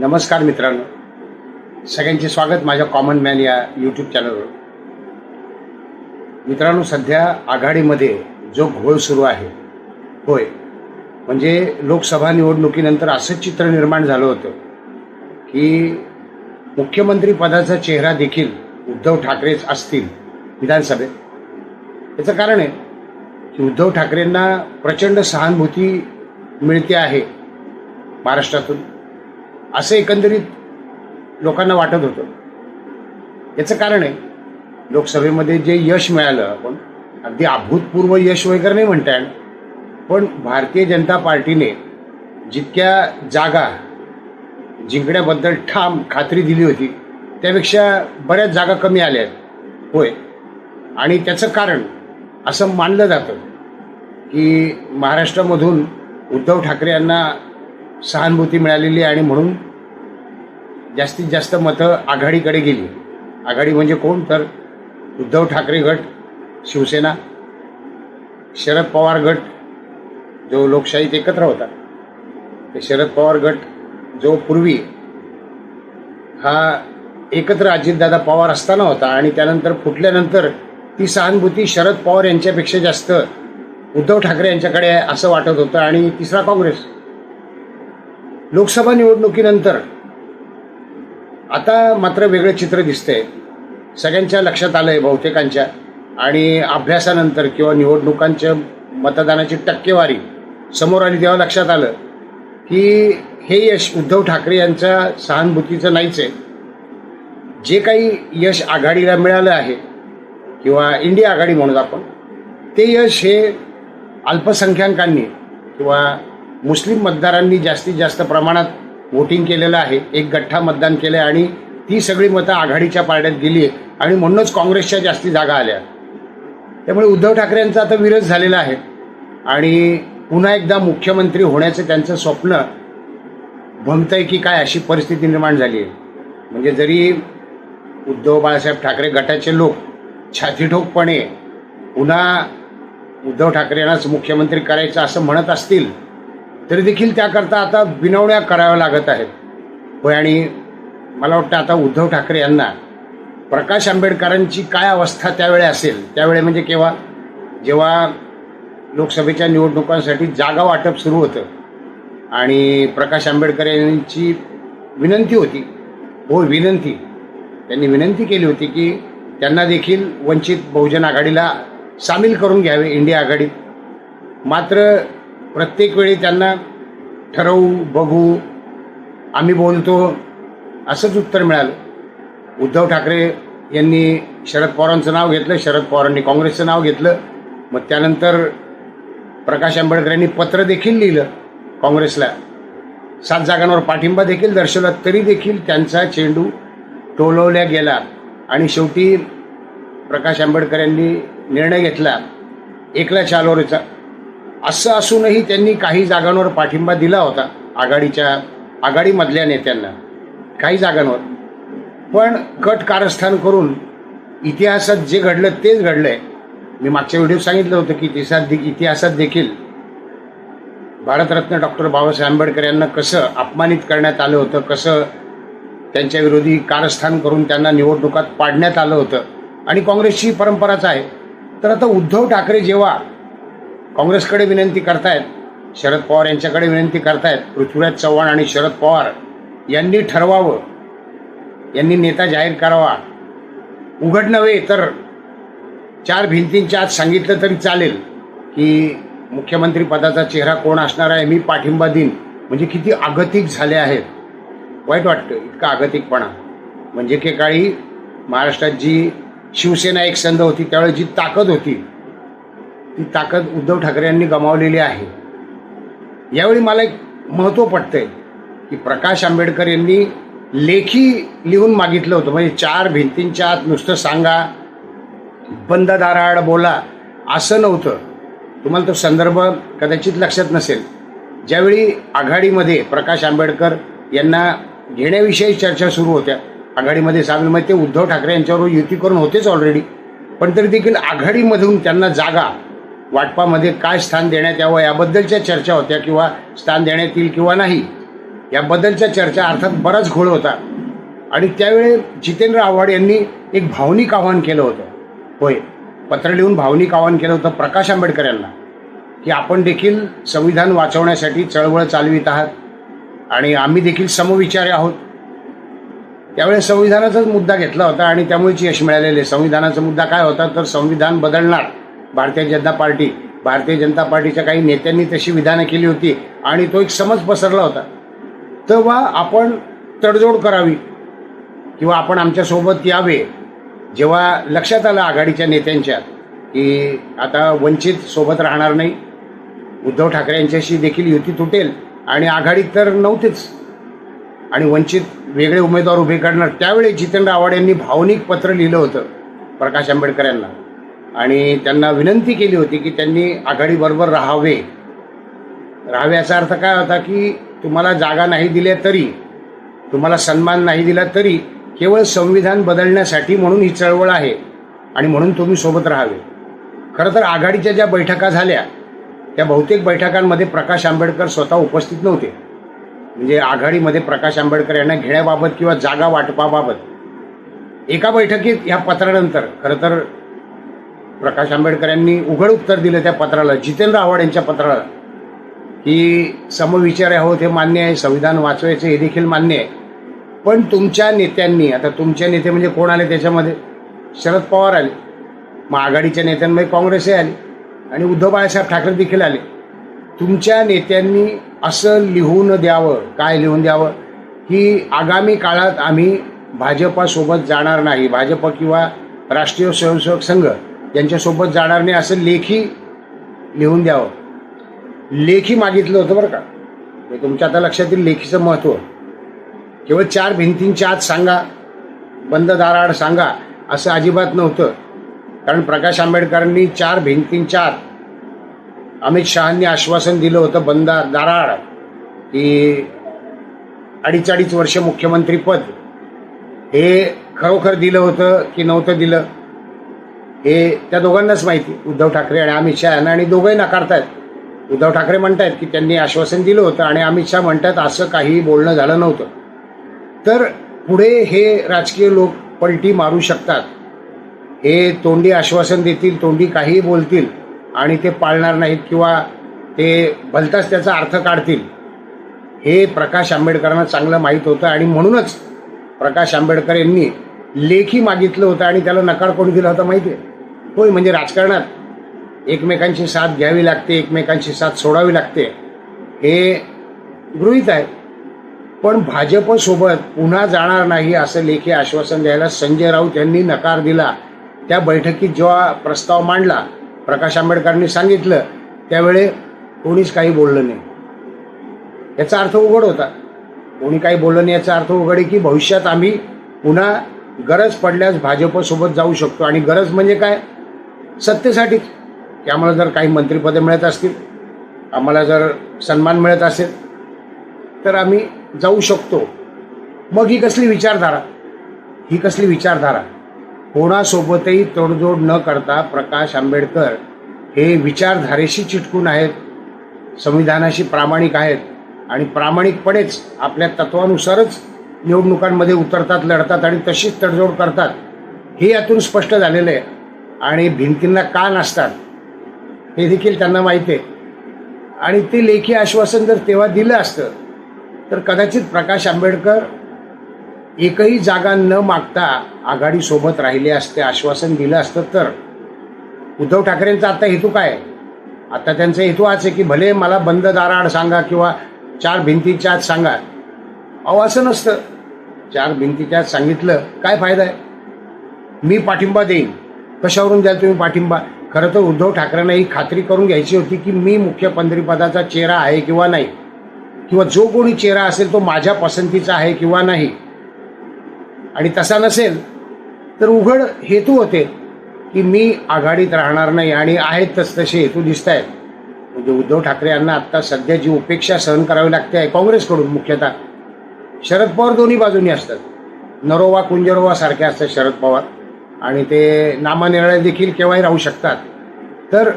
नमस्कार मित्रांनो. सगळ्यांचे स्वागत माझ्या कॉमन मॅन या यूट्यूब चॅनलवर मित्रांनो सध्या आघाडीमध्ये जो घोळ सुरू आहे होय म्हणजे लोकसभा निवडणुकीनंतर असं चित्र निर्माण झालं होतं की मुख्यमंत्री पदाचा चेहरा देखील उद्धव ठाकरेच असतील विधानसभेत. याचं कारण आहे की उद्धव ठाकरेंना प्रचंड सहानुभूती मिळते आहे महाराष्ट्रातून. असं एकंदरीत लोकांना वाटत होतं. याचं कारण आहे लोकसभेमध्ये जे यश मिळालं आपण अगदी अभूतपूर्व यश वगैरे नाही म्हणता पण भारतीय जनता पार्टीने जितक्या जागा जिंकण्याबद्दल ठाम खात्री दिली होती त्यापेक्षा बऱ्याच जागा कमी आल्या आहेत. होय. आणि त्याचं कारण असं मानलं जातं की महाराष्ट्रामधून उद्धव ठाकरे यांना सहानुभूती मिळालेली आणि म्हणून जास्तीत जास्त मतं आघाडीकडे गेली. आघाडी म्हणजे कोण? तर उद्धव ठाकरे गट शिवसेना शरद पवार गट जो लोकशाहीत एकत्र होता. ते शरद पवार गट जो पूर्वी हा एकत्र अजितदादा पवार असताना होता आणि त्यानंतर फुटल्यानंतर ती सहानुभूती शरद पवार यांच्यापेक्षा जास्त उद्धव ठाकरे यांच्याकडे आहे असं वाटत होतं आणि तिसरा काँग्रेस. लोकसभा निवडणुकीनंतर आता मात्र वेगळं चित्र दिसतंय. सगळ्यांच्या लक्षात आलं आहे बहुतेकांच्या. आणि अभ्यासानंतर किंवा निवडणुकांच्या मतदानाची टक्केवारी समोर आली तेव्हा लक्षात आलं की हे यश उद्धव ठाकरे यांच्या सहानुभूतीचं नाहीच आहे. जे काही यश आघाडीला मिळालं आहे किंवा इंडिया आघाडी म्हणून आपण ते यश हे अल्पसंख्याकांनी किंवा मुस्लिम मतदारांनी जास्तीत जास्त प्रमाणात वोटिंग केलेलं आहे. एक गठ्ठा मतदान केलं आहे आणि ती सगळी मतं आघाडीच्या पारड्यात गेली आहे आणि म्हणूनच काँग्रेसच्या जास्ती जागा आल्या. त्यामुळे उद्धव ठाकरे यांचा आता विरोध झालेला आहे. आणि पुन्हा एकदा मुख्यमंत्री होण्याचं त्यांचं स्वप्न भमतंय की काय अशी परिस्थिती निर्माण झाली आहे. म्हणजे जरी उद्धव बाळासाहेब ठाकरे गटाचे लोक छातीठोकपणे पुन्हा उद्धव ठाकरे यांनाच मुख्यमंत्री करायचं असं म्हणत असतील तरी देखील त्याकरता आता विनवण्या कराव्या लागत आहेत. होय आणि मला वाटतं आता उद्धव ठाकरे यांना प्रकाश आंबेडकरांची काय अवस्था त्यावेळी असेल त्यावेळी म्हणजे केव्हा? जेव्हा लोकसभेच्या निवडणुकांसाठी जागा वाटप सुरू होतं आणि प्रकाश आंबेडकर यांची विनंती होती हो विनंती. त्यांनी विनंती केली होती की त्यांना देखील वंचित बहुजन आघाडीला सामील करून घ्यावे इंडिया आघाडीत. मात्र प्रत्येक वेळी त्यांना ठरवू बघू आम्ही बोलतो असंच उत्तर मिळालं. उद्धव ठाकरे यांनी शरद पवारांचं नाव घेतलं शरद पवारांनी काँग्रेसचं नाव घेतलं. मग त्यानंतर प्रकाश आंबेडकर यांनी पत्र देखील लिहिलं काँग्रेसला. सात जागांवर पाठिंबा देखील दर्शवला तरी देखील त्यांचा चेंडू टोलवल्या गेला. आणि शेवटी प्रकाश आंबेडकर यांनी निर्णय घेतला एकला चालवरीचा असं असूनही त्यांनी काही जागांवर पाठिंबा दिला होता आघाडीच्या आघाडीमधल्या नेत्यांना. काही जागांवर. पण कट कारस्थान करून इतिहासात जे घडलं तेच घडलंय. मी मागच्या व्हिडिओत सांगितलं होतं की इतिहासात इतिहासात देखील भारतरत्न डॉक्टर बाबासाहेब आंबेडकर यांना कसं अपमानित करण्यात आलं होतं कसं त्यांच्या विरोधी कारस्थान करून त्यांना निवडणुकात पाडण्यात आलं होतं. आणि काँग्रेसची परंपराच आहे. तर आता उद्धव ठाकरे जेव्हा काँग्रेसकडे विनंती करतायत शरद पवार यांच्याकडे विनंती करतायत पृथ्वीराज चव्हाण आणि शरद पवार यांनी ठरवावं यांनी नेता जाहीर करावा. उघड नव्हे तर चार भिंतींच्या आत सांगितलं तरी चालेल की मुख्यमंत्री पदाचा चेहरा कोण असणार आहे मी पाठिंबा देईन. म्हणजे किती आगतिक झाले आहेत. वाईट वाटतं इतका आगतिकपणा म्हणजे के काळी महाराष्ट्रात जी शिवसेना एक संध होती त्यावेळी जी ताकद होती ती ताकद उद्धव ठाकरे यांनी गमावलेली आहे. यावेळी मला एक महत्त्व पटतंय की प्रकाश आंबेडकर यांनी लेखी लिहून मागितलं होतं. म्हणजे चार भिंतींच्या आत नुसतं सांगा बंद दाराआड बोला असं नव्हतं. तुम्हाला तो संदर्भ कदाचित लक्षात नसेल. ज्यावेळी आघाडीमध्ये प्रकाश आंबेडकर यांना घेण्याविषयी चर्चा सुरू होत्या आघाडीमध्ये सामील म्हणजे ते उद्धव ठाकरे यांच्यावर युती करून होतेच ऑलरेडी पण तरी देखील आघाडीमधून त्यांना जागा वाटपामध्ये काय स्थान देण्यात यावं याबद्दलच्या चर्चा होत्या किंवा स्थान देण्यात येईल किंवा नाही याबद्दलच्या चर्चा अर्थात बराच घोळ होता. आणि त्यावेळी जितेंद्र आव्हाड यांनी एक भावनिक आवाहन केलं होतं. होय पत्र लिहून भावनिक आवाहन केलं होतं प्रकाश आंबेडकर यांना की आपण देखील संविधान वाचवण्यासाठी चळवळ चालवित आहात आणि आम्ही देखील समविचारी आहोत. त्यावेळेस संविधानाचाच मुद्दा घेतला होता आणि त्यामुळेच यश मिळालेले संविधानाचा मुद्दा काय होता? तर संविधान बदलणार. भारतीय जनता पार्टी भारतीय जनता पार्टीच्या काही नेत्यांनी तशी विधानं केली होती आणि तो एक समज पसरला होता. तेव्हा आपण तडजोड करावी किंवा आपण आमच्यासोबत यावे. जेव्हा लक्षात आलं आघाडीच्या नेत्यांच्या की आता वंचित सोबत राहणार नाही उद्धव ठाकरे यांच्याशी देखील युती तुटेल आणि आघाडीत तर नव्हतीच. आणि वंचित वेगळे उमेदवार उभे करणार त्यावेळी जितेंद्र आव्हाड यांनी भावनिक पत्र लिहिलं होतं प्रकाश आंबेडकर यांना. आणि त्यांना विनंती केली होती की त्यांनी आघाडीबरोबर राहावे. राहावे याचा अर्थ काय होता की तुम्हाला जागा नाही दिल्या तरी तुम्हाला सन्मान नाही दिला तरी केवळ संविधान बदलण्यासाठी म्हणून ही चळवळ आहे आणि म्हणून तुम्ही सोबत राहावे. खरं तर आघाडीच्या ज्या बैठका झाल्या त्या बहुतेक बैठकांमध्ये प्रकाश आंबेडकर स्वतः उपस्थित नव्हते. म्हणजे आघाडीमध्ये प्रकाश आंबेडकर यांना घेण्याबाबत किंवा जागा वाटपाबाबत. एका बैठकीत ह्या पत्रानंतर खरं तर प्रकाश आंबेडकर यांनी उघड उत्तर दिलं त्या पत्राला. जितेंद्र आव्हाड यांच्या पत्राला. की समविचार आहोत हे मान्य आहे संविधान वाचवायचं हे देखील मान्य आहे. पण तुमच्या नेत्यांनी आता तुमचे नेते म्हणजे कोण आले त्याच्यामध्ये? शरद पवार आले. मग आघाडीच्या नेत्यांमध्ये काँग्रेसही आली. आणि उद्धव बाळासाहेब ठाकरे देखील आले. तुमच्या नेत्यांनी असं लिहून द्यावं काय लिहून द्यावं? की आगामी काळात आम्ही भाजपासोबत जाणार नाही. भाजप किंवा राष्ट्रीय स्वयंसेवक संघ यांच्यासोबत जाणार नाही असं लेखी लिहून द्यावं. लेखी मागितलं होतं बरं का. हे तुमच्या आता लक्षात येईल लेखीचं महत्त्व केवळ चार भिंतींच्या आत सांगा बंद दाराआड सांगा असं अजिबात नव्हतं. कारण प्रकाश आंबेडकरांनी चार भिंतींच्या आत अमित शहांनी आश्वासन दिलं होतं बंद दाराआड. की अडीच अडीच वर्ष मुख्यमंत्रीपद हे खरोखर दिलं होतं की नव्हतं दिलं? हे त्या दोघांनाच माहिती उद्धव ठाकरे आणि अमित शहा यांना. आणि दोघंही नाकारतायत. उद्धव ठाकरे म्हणतायत की त्यांनी आश्वासन दिलं होतं आणि अमित शहा म्हणतात असं काही बोलणं झालं नव्हतं. तर पुढे हे राजकीय लोक पलटी मारू शकतात. हे तोंडी आश्वासन देतील तोंडी काहीही बोलतील आणि ते पाळणार नाहीत किंवा ते भलताच त्याचा अर्थ काढतील. हे प्रकाश आंबेडकरांना चांगलं माहीत होतं आणि म्हणूनच प्रकाश आंबेडकर यांनी लेखी मागितलं होतं आणि त्याला नकार कोण दिला होता माहिती आहे होय म्हणजे राजकारणात एकमेकांची साथ घ्यावी लागते एकमेकांची साथ सोडावी लागते हे गृहीत आहे. पण भाजपसोबत पुन्हा जाणार नाही असं लेखी आश्वासन द्यायला संजय राऊत यांनी नकार दिला. त्या बैठकीत जेव्हा प्रस्ताव मांडला प्रकाश आंबेडकरांनी सांगितलं त्यावेळे कोणीच काही बोललं नाही. याचा अर्थ उघड होता. कोणी काही बोललं नाही याचा अर्थ उघड आहे की भविष्यात आम्ही पुन्हा गरज पडल्यास भाजपसोबत जाऊ शकतो. आणि गरज म्हणजे काय? सत्तेसाठी की आम्हाला जर काही मंत्रिपदे मिळत असतील आम्हाला जर सन्मान मिळत असेल तर आम्ही जाऊ शकतो. मग ही कसली विचारधारा? ही कसली विचारधारा? कोणासोबतही तोडजोड न करता प्रकाश आंबेडकर हे विचारधारेशी चिटकून आहेत संविधानाशी प्रामाणिक आहेत. आणि प्रामाणिकपणेच आपल्या तत्वानुसारच निवडणुकांमध्ये उतरतात लढतात आणि तशीच तडजोड करतात. हे यातून स्पष्ट झालेलं आहे. आणि भिंतींना का नसतात हे देखील त्यांना माहिती आहे. आणि ते लेखी आश्वासन जर तेव्हा दिलं असतं तर कदाचित प्रकाश आंबेडकर एकही जागा न मागता आघाडीसोबत राहिले असते आश्वासन दिलं असतं तर. उद्धव ठाकरेंचा आता हेतू काय? आहे आता त्यांचा हेतू हाच आहे की भले मला बंद दाराआड सांगा किंवा चार भिंतीच्या आत सांगा अहो असं नसतं. चार भिंतीच्या सांगितलं काय फायदा आहे? मी पाठिंबा देईन. कशावरून द्याल तुम्ही पाठिंबा? खरं तर उद्धव ठाकरेंना ही खात्री करून घ्यायची होती की मी मुख्यमंत्रीपदाचा चेहरा आहे किंवा नाही. किंवा जो कोणी चेहरा असेल तो माझ्या पसंतीचा आहे किंवा नाही. आणि तसा नसेल तर उघड हेतू होते की मी आघाडीत राहणार नाही आणि आहेत तस तसे हेतू दिसत आहेत म्हणजे उद्धव ठाकरे यांना आत्ता सध्या जी उपेक्षा सहन करावी लागते आहे काँग्रेसकडून मुख्यतः शरद पवार दोन्ही बाजूनी असतात. नरोवा कुंजरोवा सारखे असतात शरद पवार. आणि ते नामानिर्णय देखील केव्हाही राहू शकतात. तर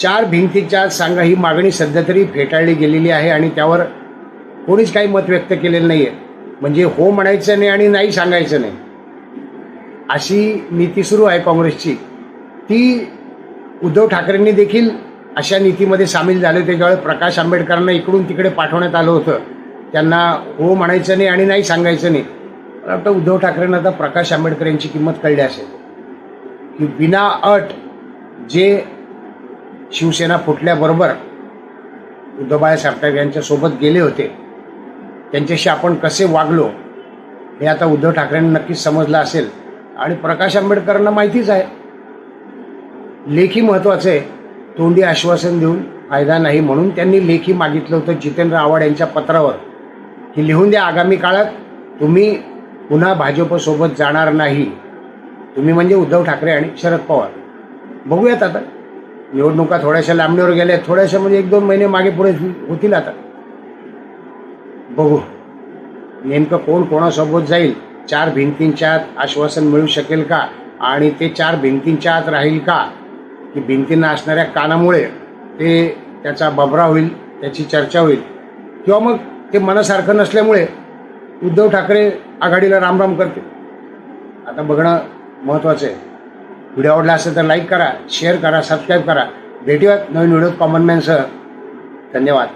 चार भिंतीच्या सांगा ही मागणी सध्या तरी फेटाळली गेलेली आहे आणि त्यावर कोणीच काही मत व्यक्त केलेलं नाही आहे म्हणजे हो म्हणायचं नाही आणि नाही सांगायचं नाही. अशी नीती सुरू आहे काँग्रेसची. ती उद्धव ठाकरेंनी देखील अशा नीतीमध्ये सामील झाले होते प्रकाश आंबेडकरांना इकडून तिकडे पाठवण्यात आलं होतं. त्यांना हो म्हणायचं नाही आणि नाही सांगायचं नाही. मला वाटतं उद्धव ठाकरेंना आता प्रकाश आंबेडकर यांची किंमत कळली असेल. की विना अट जे शिवसेना फुटल्याबरोबर उद्धवबाया साहेब यांच्यासोबत गेले होते त्यांच्याशी आपण कसे वागलो हे आता उद्धव ठाकरेंना नक्कीच समजलं असेल. आणि प्रकाश आंबेडकरांना माहितीच आहे. लेखी महत्वाचं आहे तोंडी आश्वासन देऊन फायदा नाही म्हणून त्यांनी लेखी मागितलं होतं जितेंद्र आव्हाड यांच्या पत्रावर. की लिहून द्या आगामी काळात. तुम्ही पुन्हा भाजपसोबत जाणार नाही. तुम्ही म्हणजे उद्धव ठाकरे आणि शरद पवार. बघूयात आता. निवडणुका थोड्याशा लांबणीवर गेल्या थोड्याशा म्हणजे एक दोन महिने मागे पुढे होतील आता. बघू. नेमकं कोण कोणासोबत जाईल? चार भिंतींच्या आत आश्वासन मिळू शकेल का? आणि ते चार भिंतींच्या आत राहील का? की भिंतींना असणाऱ्या कानामुळे ते त्याचा बबरा होईल त्याची चर्चा होईल. किंवा मग ते मनासारखं नसल्यामुळे उद्धव ठाकरे आघाडीला रामराम करते आता बघणं महत्त्वाचं आहे. व्हिडिओ आवडला असेल तर लाईक करा शेअर करा सबस्क्राईब करा. भेटूयात नवीन व्हिडिओ कॉमन मॅनसह. धन्यवाद.